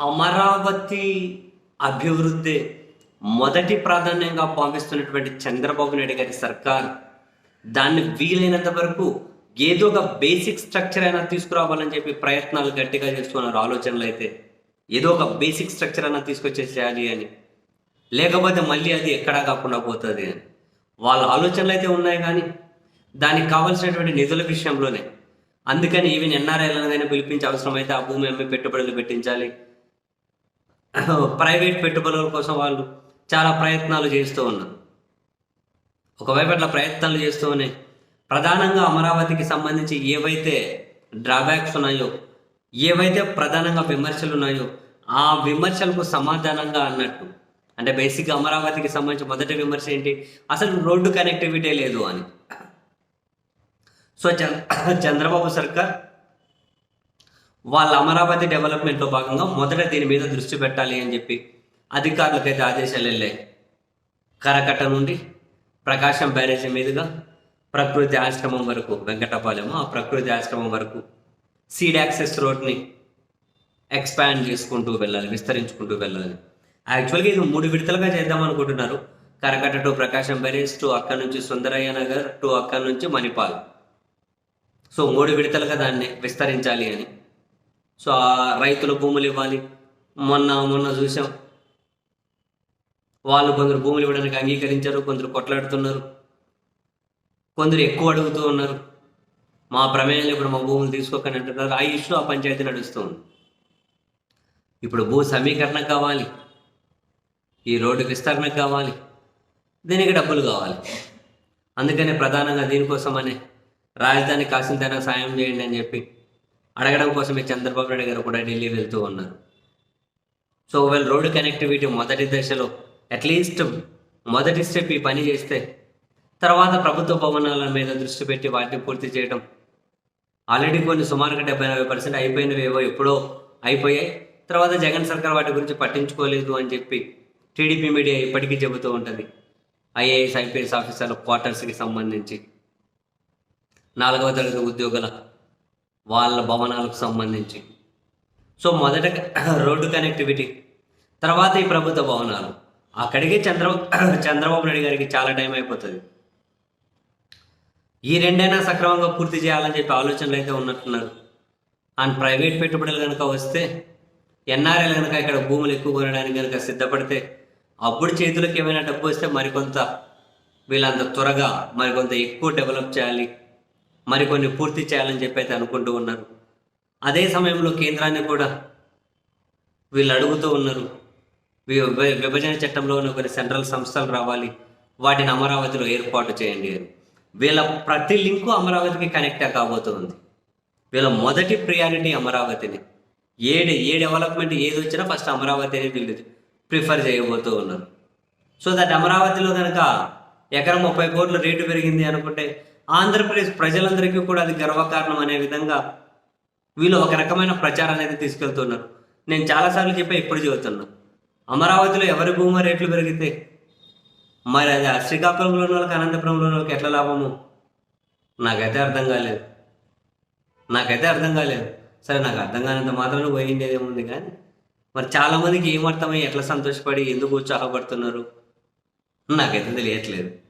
అమరావతి అభివృద్ధి మొదటి ప్రాధాన్యంగా భావిస్తున్నటువంటి చంద్రబాబు నాయుడు గారి సర్కార్ దాన్ని వీలైనంత వరకు ఏదో ఒక బేసిక్ స్ట్రక్చర్ అయినా తీసుకురావాలని చెప్పి ప్రయత్నాలు గట్టిగా చేస్తున్నారు ఆలోచనలు అయితే. ఏదో ఒక బేసిక్ స్ట్రక్చర్ అయినా తీసుకొచ్చేసేయాలి అని. లేకపోతే మళ్ళీ అది ఎక్కడా కాకుండా పోతుంది అని. వాళ్ళ ఆలోచనలు అయితే ఉన్నాయి కానీ దానికి కావాల్సినటువంటి నిధుల విషయంలోనే. అందుకని ఈవెన్ ఎన్ఆర్ఐలనైనా అవసరం అవసరమైతే ఆ భూమి అమ్మి పెట్టుబడులు పెట్టించాలి. ప్రైవేట్ పెట్టుబడుల కోసం వాళ్ళు చాలా ప్రయత్నాలు చేస్తూ ఉన్నారు. ఒకవైపు అట్లా ప్రయత్నాలు చేస్తూ ఉన్నాయి. ప్రధానంగా అమరావతికి సంబంధించి ఏవైతే డ్రాబ్యాక్స్ ఉన్నాయో ఏవైతే ప్రధానంగా విమర్శలు ఉన్నాయో ఆ విమర్శలకు సమాధానంగా అన్నట్టు. అంటే బేసిక్గా అమరావతికి సంబంధించి మొదటి విమర్శ ఏంటి? అసలు రోడ్డు కనెక్టివిటీ లేదు అని. సో చంద్ర చంద్రబాబు సర్కార్ వాళ్ళ అమరావతి డెవలప్మెంట్లో భాగంగా మొదట దీని మీద దృష్టి పెట్టాలి అని చెప్పి అధికారులకైతే ఆదేశాలు వెళ్ళాయి. కరకట్ట నుండి ప్రకాశం బ్యారేజీ మీదుగా ప్రకృతి ఆశ్రమం వరకు వెంకటపాలెం ఆ ప్రకృతి ఆశ్రమం వరకు సీడ్ యాక్సెస్ రోడ్ని ఎక్స్పాండ్ చేసుకుంటూ వెళ్ళాలి విస్తరించుకుంటూ వెళ్ళాలి. యాక్చువల్గా ఇది మూడు విడతలుగా చేద్దాం అనుకుంటున్నారు. కరకట్ట టు ప్రకాశం బ్యారేజ్ టు అక్కడ నుంచి సుందరయ్య నగర్ టు అక్కడ నుంచి మణిపాల్. సో మూడు విడతలుగా దాన్ని విస్తరించాలి అని సో ఆ రైతుల భూములు ఇవ్వాలి. మొన్న మొన్న చూసాం. వాళ్ళు కొందరు భూములు ఇవ్వడానికి అంగీకరించారు కొందరు కొట్లాడుతున్నారు. కొందరు ఎక్కువ అడుగుతూ ఉన్నారు. మా ప్రమేయంలో ఇప్పుడు మా భూములు తీసుకోకని అంటున్నారు. ఆ ఇష్యూ ఆ పంచాయతీ నడుస్తూ ఉంది. ఇప్పుడు భూ సమీకరణ కావాలి. ఈ రోడ్డు విస్తరణ కావాలి. దీనికి డబ్బులు కావాలి. అందుకనే ప్రధానంగా దీనికోసమనే రాజధాని కాసింతైనా సాయం చేయండి అని చెప్పి అడగడం కోసమే చంద్రబాబు నాయుడు గారు కూడా ఢిల్లీ వెళ్తూ ఉన్నారు. సో ఒకవేళ రోడ్డు కనెక్టివిటీ మొదటి దశలో అట్లీస్ట్ మొదటి స్టెప్ ఈ పని చేస్తే తర్వాత ప్రభుత్వ భవనాల మీద దృష్టి పెట్టి వాటిని పూర్తి చేయడం. ఆల్రెడీ కొన్ని సుమారుగా డెబ్బై ఎనభై పర్సెంట్ అయిపోయినవి ఏవో ఎప్పుడో అయిపోయాయి. తర్వాత జగన్ సర్కార్ వాటి గురించి పట్టించుకోలేదు అని చెప్పి టీడీపీ మీడియా ఇప్పటికీ చెబుతూ ఉంటుంది. ఐఏఎస్ ఐపీఎస్ ఆఫీసర్ల క్వార్టర్స్కి సంబంధించి నాలుగవ తరగతి ఉద్యోగుల వాళ్ళ భవనాలకు సంబంధించి. సో మొదట రోడ్డు కనెక్టివిటీ తర్వాత ఈ ప్రభుత్వ భవనాలు. అక్కడికే చంద్ర చంద్రబాబు నాయుడు గారికి చాలా టైం అయిపోతుంది. ఈ రెండైనా సక్రమంగా పూర్తి చేయాలని చెప్పి ఆలోచనలు అయితే ఉన్నట్టున్నారు. అండ్ ప్రైవేట్ పెట్టుబడులు కనుక వస్తే ఎన్ఆర్ఐలు కనుక ఇక్కడ భూములు ఎక్కువ కొనడానికి కనుక సిద్ధపడితే అప్పుడు చేతులకు ఏమైనా డబ్బు వస్తే మరికొంత వీళ్ళంత త్వరగా మరికొంత ఎక్కువ డెవలప్ చేయాలి. మరికొన్ని పూర్తి చేయాలని చెప్పి అయితే అనుకుంటూ ఉన్నారు. అదే సమయంలో కేంద్రాన్ని కూడా వీళ్ళు అడుగుతూ ఉన్నారు. విభజన చట్టంలో ఉన్న కొన్ని సెంట్రల్ సంస్థలు రావాలి. వాటిని అమరావతిలో ఏర్పాటు చేయండి అని. వీళ్ళ ప్రతి లింకు అమరావతికి కనెక్ట్ కాబోతుంది. వీళ్ళ మొదటి ప్రియారిటీ అమరావతిని. ఏడు ఏ డెవలప్మెంట్ ఏది వచ్చినా ఫస్ట్ అమరావతిని వీళ్ళు ప్రిఫర్ చేయబోతూ ఉన్నారు. సో దట్ అమరావతిలో కనుక ఎకరం ముప్పై కోట్ల రేటు పెరిగింది అనుకుంటే ఆంధ్రప్రదేశ్ ప్రజలందరికీ కూడా అది గర్వకారణం అనే విధంగా వీళ్ళు ఒక రకమైన ప్రచారాన్ని అయితే తీసుకెళ్తున్నారు. నేను చాలాసార్లు చెప్పే ఇప్పుడు చెబుతున్నా. అమరావతిలో ఎవరి భూమి రేట్లు పెరిగితే? మరి అది శ్రీకాకుళంలో ఉన్న వాళ్ళకి అనంతపురంలో ఉన్న వాళ్ళకి ఎట్లా లాభము? నాకైతే అర్థం కాలేదు. నాకైతే అర్థం కాలేదు. సరే నాకు అర్థం కానంత మాత్రం పోయిండేది ఏముంది కానీ మరి చాలామందికి ఏమర్థమై ఎట్లా సంతోషపడి ఎందుకు ఉత్సాహపడుతున్నారు? నాకైతే తెలియట్లేదు.